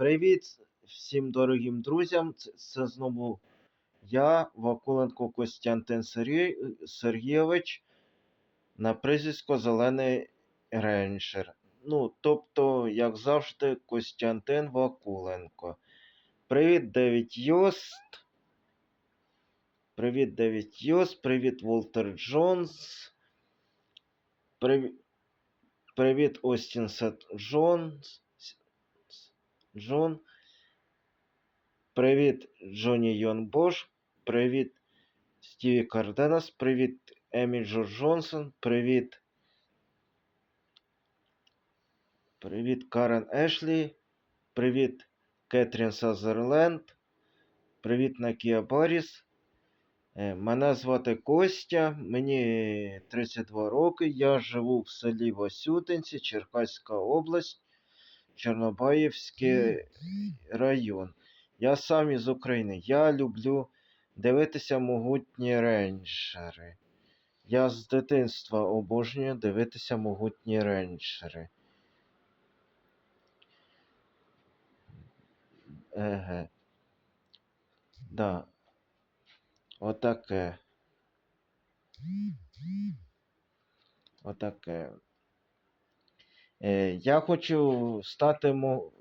Привіт всім дорогим друзям. Це, це знову я, Вакуленко Костянтин Сергій, Сергійович, на прізвисько Зелений Рейнджер. Ну, тобто, як завжди, Костянтин Вакуленко. Привіт, Девід Йост. Привіт, Девід Йост. Привіт, Волтер Джонс. Привіт, Остін Сет Джонс. Джон. Привіт, Джоні Йон Бош. Привіт, Стіві Карденас. Привіт, Емі Джо Джонсон. Привіт. Привіт, Карен Ешлі. Привіт, Кетрін Сазерленд. Привіт, Накія Баріс. Е, Мене звати Костя, мені 32 роки. Я живу в селі Васютинці, Черкаська область, Чорнобаївський район. Я сам із України. Я люблю дивитися могутні рейнджери. Я з дитинства обожнюю дивитися могутні рейнджери. Еге. Да. Отаке. Отаке. Е, я хочу стати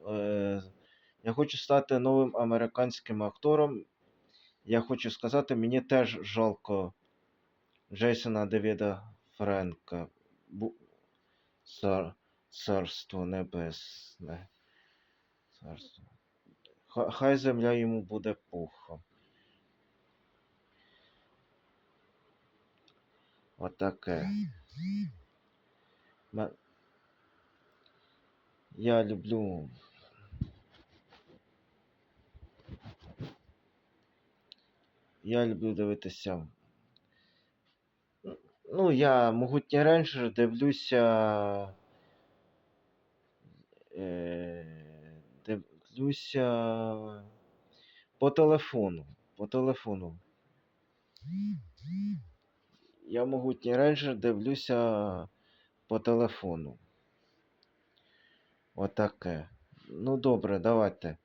е, я хочу стати новим американським актором. Я хочу сказати, мені теж жалко Джейсона Девіда Френка. Цар... Царство небесне. Царство. Хай земля йому буде пухом. Отаке. Ме- Я люблю. Я люблю дивитися. Ну, я могутній рейнджер дивлюся. Е, дивлюся по телефону. По телефону. Я могутній рейнджер дивлюся по телефону. Отаке. Ну добре, давайте.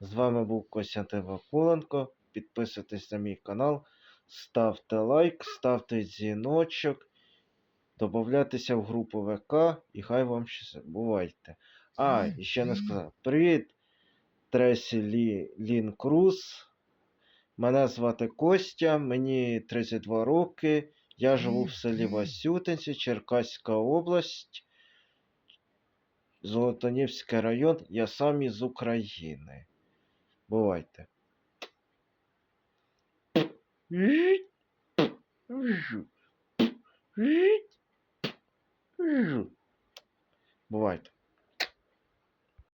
З вами був Костянтин Вакуленко. Підписуйтесь на мій канал, ставте лайк, ставте дзвіночок, додавайтеся в групу ВК і хай вам щастя. Бувайте. А, і ще не сказав. Привіт, Тресі Лі, Лін Круз. Мене звати Костя, мені 32 роки. Я живу в селі Васютинці, Черкаська область, Золотонівський район. Я сам із України. Бувайте. Бувайте.